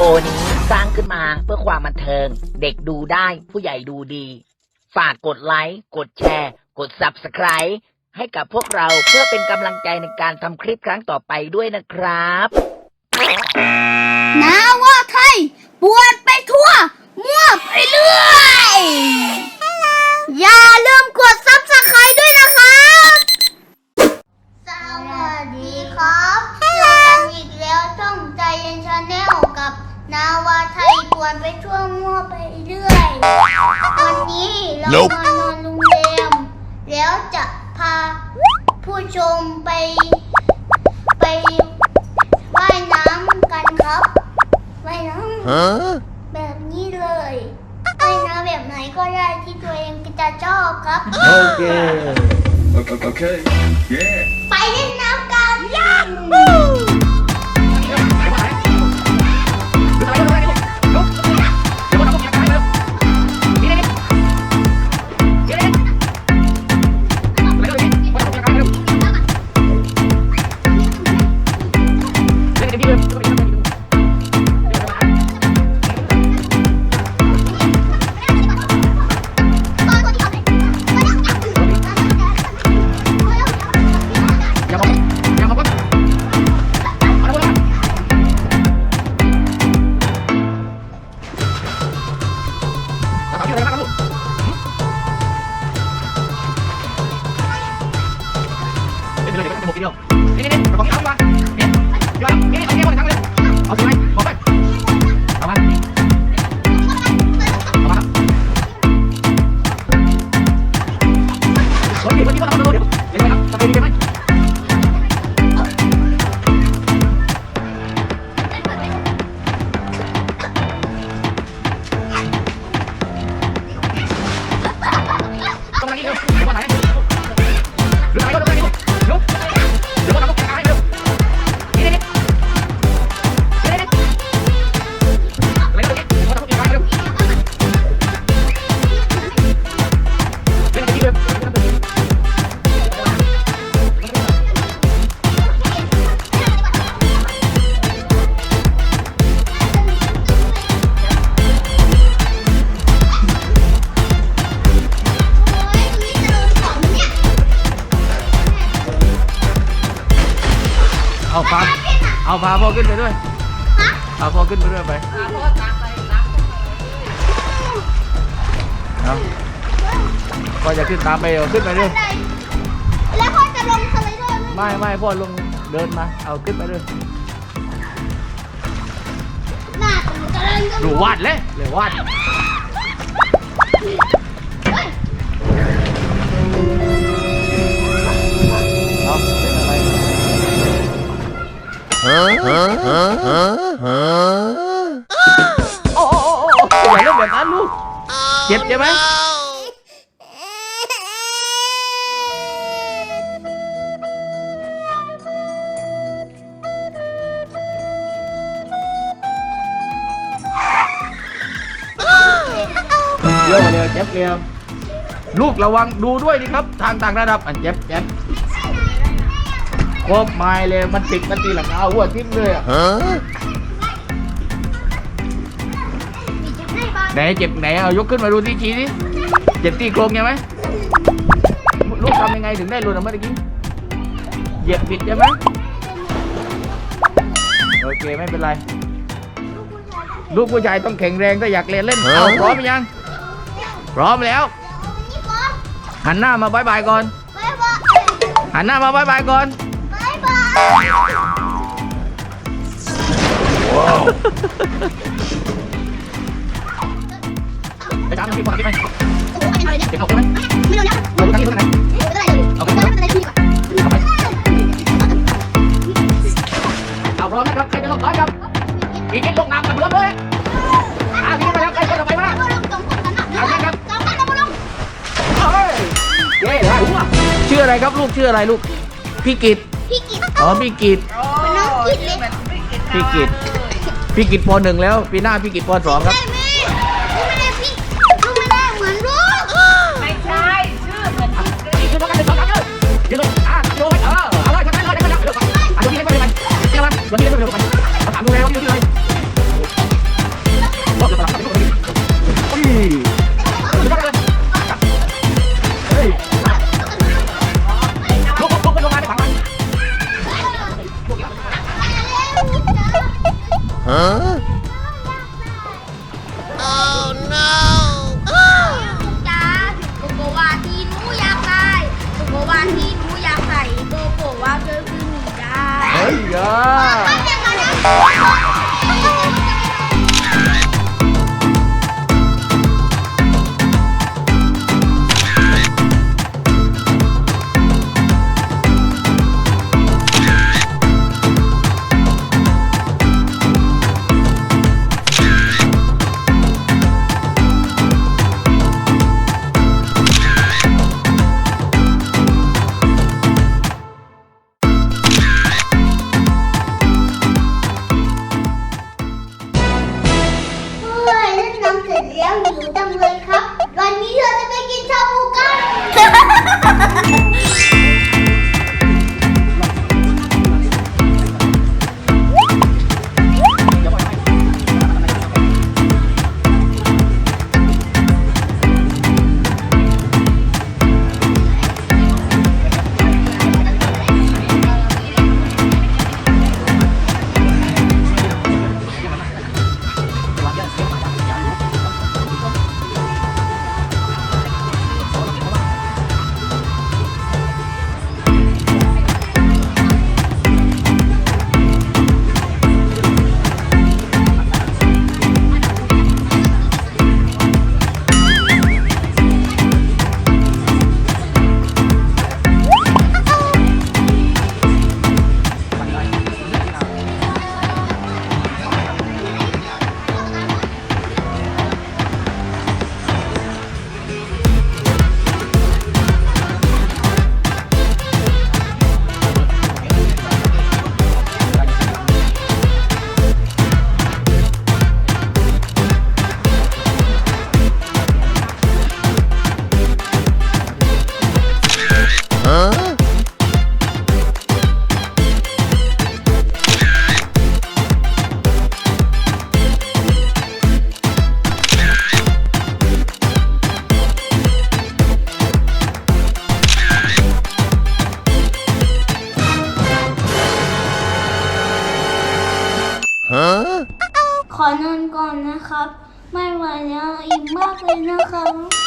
โอนี้สร้างขึ้นมาเพื่อความบันเทิง เด็กดูได้ผู้ใหญ่ดูดี ฝากกดไลค์ กดแชร์ กด Subscribe ให้กับพวกเราเพื่อเป็นกำลังใจในการทำคลิปครั้งต่อไปด้วยนะครับนาว่าไทยปวดไปทั่ว มั่วไปเรื่อยอย่าลืมกดซับสไครต์ด้วยนะครับ สวัสดีครับเจอกันอีกแล้วช่องใจเย็นชาแนลกับ นาวาไทยปวนไปทั่วมั่วไปเรื่อยวันนี้เรา Nope มานอนโรงแรมแล้วจะพาผู้ชมไป ไปว่ายน้ำกันครับว่ายน้ Huh? ำแบบนี้เลยว่ายน้ำแบบไหนก็ได้ที่ตัวเองจะชอบครับ Okay. Okay. okay. Yeah. ไปเล่นน้ำกัน เอาพาพ่อขึ้นไปด้วยฮะเอาพ่อขึ้นไปด้วยไปเอาพ่อจะขึ้นตามไปเอาขึ้นไปด้วยแล้วพ่อจะลงสไลเดอร์ไหมไม่ไม่พ่อลงเดินมา เอาขึ้นไปด้วยหน้าตรงจะเล่นกันดูวาดเลยเลยวาดเอา โอ้โอ้โอ้โอ้อย่าเล่นแบบนั้นลูก เจ็บใช่ไหมเดี๋ยวเดี๋ยวเจ็บเดียวลูกระวังดูด้วยดิครับ ทางต่างระดับอันเจ็บเจ็บ ครบไม้เลยมันติดมันตีหลังเอาหัวทิ่มเลยอะ Huh? ไหนเจ็บไหนเอายกขึ้นมาดูที่ชี้ดิเจ็บที่โครงใช่ไหมลูกทำยังไงถึงได้หลุดออกมาตะกี้เหยียบผิดใช่ไหมโอเคไม่เป็นไร ลูกผู้ชายต้องแข็งแรงถ้าอยากเรียนเล่นเอาพร้อมหรือยัง พร้อมแล้วนี่ก่อนหันหน้ามาบายบายก่อนบ๊ายบายหันหน้ามาบายบายก่อนบ๊ายบาย ไปตามพี่ก่อนพี่ไปเนี่ยเจ็บออกใช่ไหมไม่โดนยับเราดูตั้งที่ตรงไหนไม่เป็นไรเลยเอาไปไม่เป็นไรพี่ก่อนเอาไปเอาพร้อมนะครับใครจะลงร้อยครับอีกนิดลงน้ำกันเริ่มเลยอาพี่ไปแล้วใครจะลงไปบ้างเอาลงสองคนกันนะเอาลงสองคนเอาลงเฮ้ยเย้ได้ชื่ออะไรครับลูกชื่ออะไรลูกพี่กิต อ๋อพี่กิตเป็นน้องกิตเลยพี่กิต พี่กิตปหนึ่งแล้ว ปีหน้าพี่กิตปสองครับได้แม่ลูกไม่ได้พี่ลูกไม่ได้เหมือนลูกไม่ใช่ชื่อเหมือนยืนตรงกันเลยสองครั้งเลยยืนตรงอะโยนเออเอาเล อ่ ไม่ไ